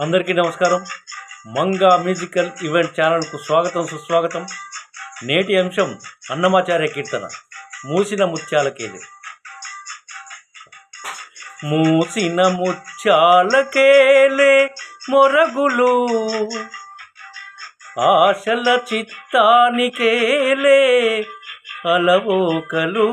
అందరికీ నమస్కారం. Manga musical event ఛానల్కు స్వాగతం సుస్వాగతం. నేటి అంశం అన్నమాచార్య కీర్తన మూసిన ముత్యాలకేలే మూసిన ముత్యాలకేలే మొరగులు ఆశల చిత్తానికేలే అలవోకలు.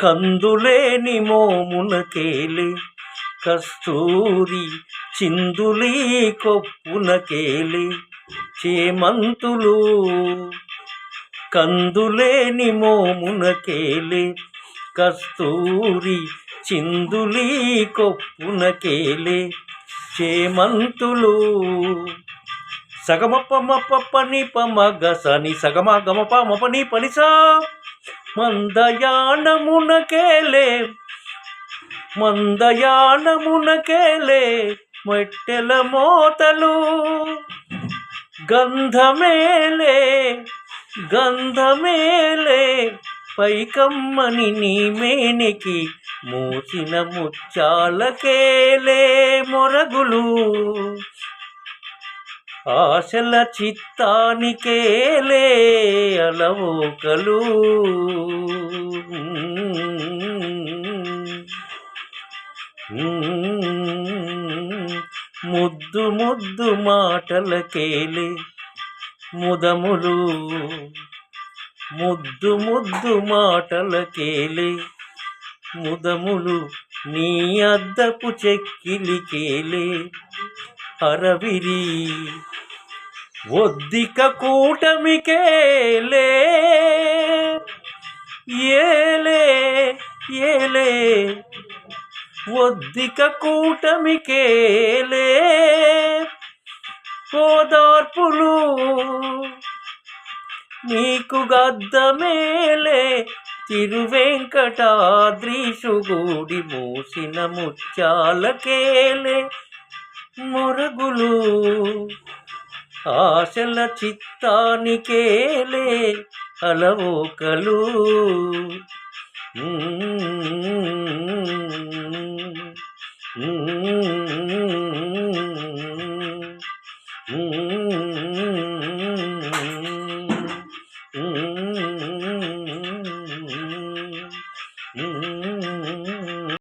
కందులేని మోమునకేలి కస్తూరి చిందులీ కొప్పునకేలి చేమంతులు కందులేని మోమునకేలి కస్తూరి చిందులీ కొప్పునకేలి చేమంతులు సగమప్ప మప్ప ని పమగ సని సగమ గమప మపని పనిసా మందయానమునకేలే మందయానమునకేలే మెట్టెల మోతలు గంధమేలే గంధమేలే పైకమ్మని నీ మేనికి మూసిన ముచ్చాలకేలే మొరగులు. ఆశల చిత్తానికేలే అలవోకలు ముద్దు ముద్దు మాటలకేలే ముదములు. ముద్దు ముద్దు మాటలకేలే ముదములు. నీ అద్దపు చెక్కిలికేలే అరవిరి ఒద్దిక కూటమికేలే ఏలే ఏలే. ఒద్దిక కూటమికేలే ఓదార్పులు నీకు గద్దమేలే తిరువెంకటాద్రీషుగూడి మూసిన ముత్యాలకేలే మొరగులు ఆశల చిత్తానికేలే అలవోకలు Mm-hmm.